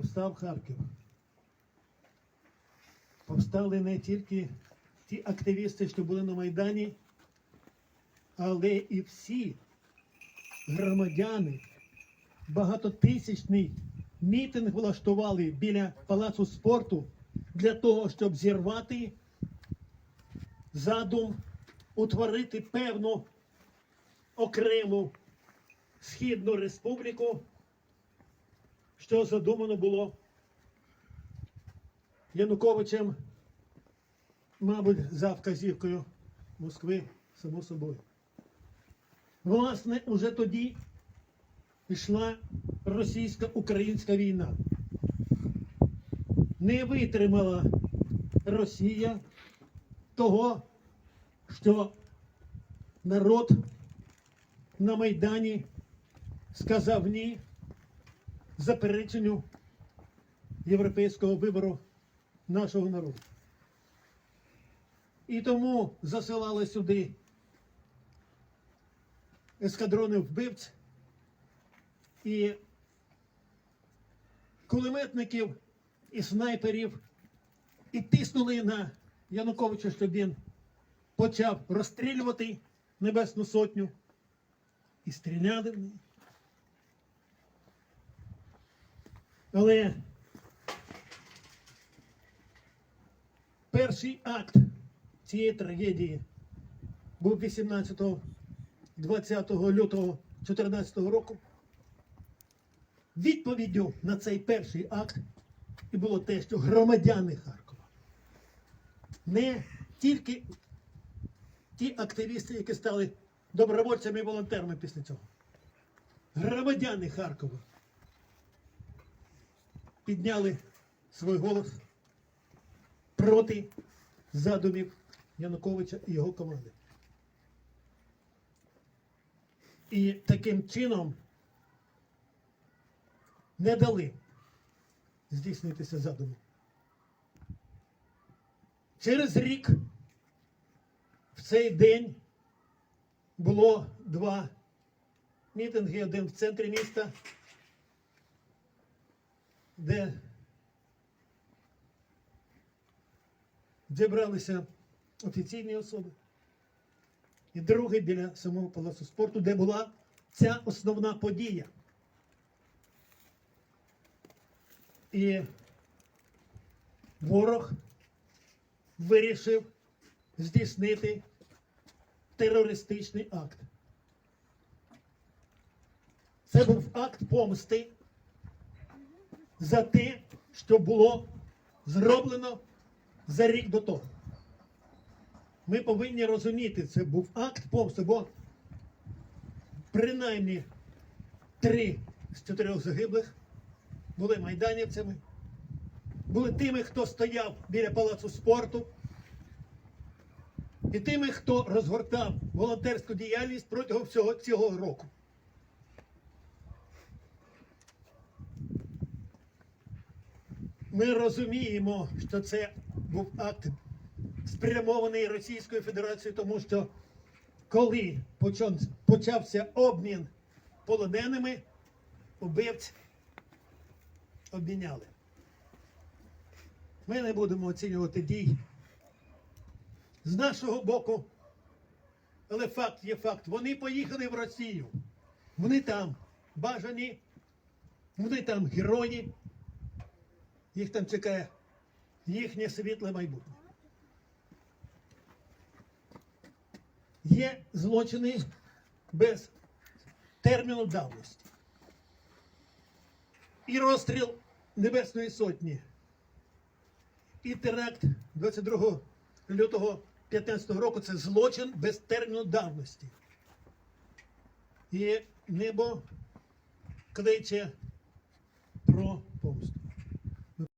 повстав Харків. Повстали не тільки ті активісти, що були на Майдані, але і всі громадяни багатотисячний мітинг влаштували біля палацу спорту для того, щоб зірвати задум утворити певну окрему східну республіку, що задумано було Януковичем, мабуть, за вказівкою Москви, само собою. Власне, уже тоді йшла російсько-українська війна. Не витримала Росія того, що народ на Майдані сказав ні запереченню європейського вибору нашого народу. І тому засилали сюди ескадрони вбивць і кулеметників і снайперів і тиснули на Януковича, щоб він почав розстрілювати Небесну Сотню і стріляли в неї. Але перший акт цієї трагедії був 18-20 лютого 2014 року. Відповіддю на цей перший акт і було те, що громадяни Харкова не тільки ті активісти, які стали добровольцями і волонтерами після цього. Громадяни Харкова підняли свій голос проти задумів Януковича і його команди. І таким чином не дали здійснитися задуму. Через рік в цей день було два мітинги, один в центрі міста, де зібралися офіційні особи, і другий біля самого палацу спорту, де була ця основна подія. І ворог вирішив здійснити терористичний акт. Це був акт помсти за те, що було зроблено за рік до того. Ми повинні розуміти, це був акт помсти, бо принаймні три з чотирьох загиблих були майданівцями, були тими, хто стояв біля палацу спорту, і тими, хто розгортав волонтерську діяльність протягом всього цього року. Ми розуміємо, що це був акт спрямований Російською Федерацією, тому що коли почався обмін полоненими, убивць обміняли. Ми не будемо оцінювати дій з нашого боку. Але факт є факт. Вони поїхали в Росію. Вони там бажані, вони там герої. Їх там чекає їхнє світле майбутнє. Є злочини без терміну давності. І розстріл Небесної Сотні, і теракт 22 лютого 2015 року це злочин без терміну давності. І небо кличе про помсту.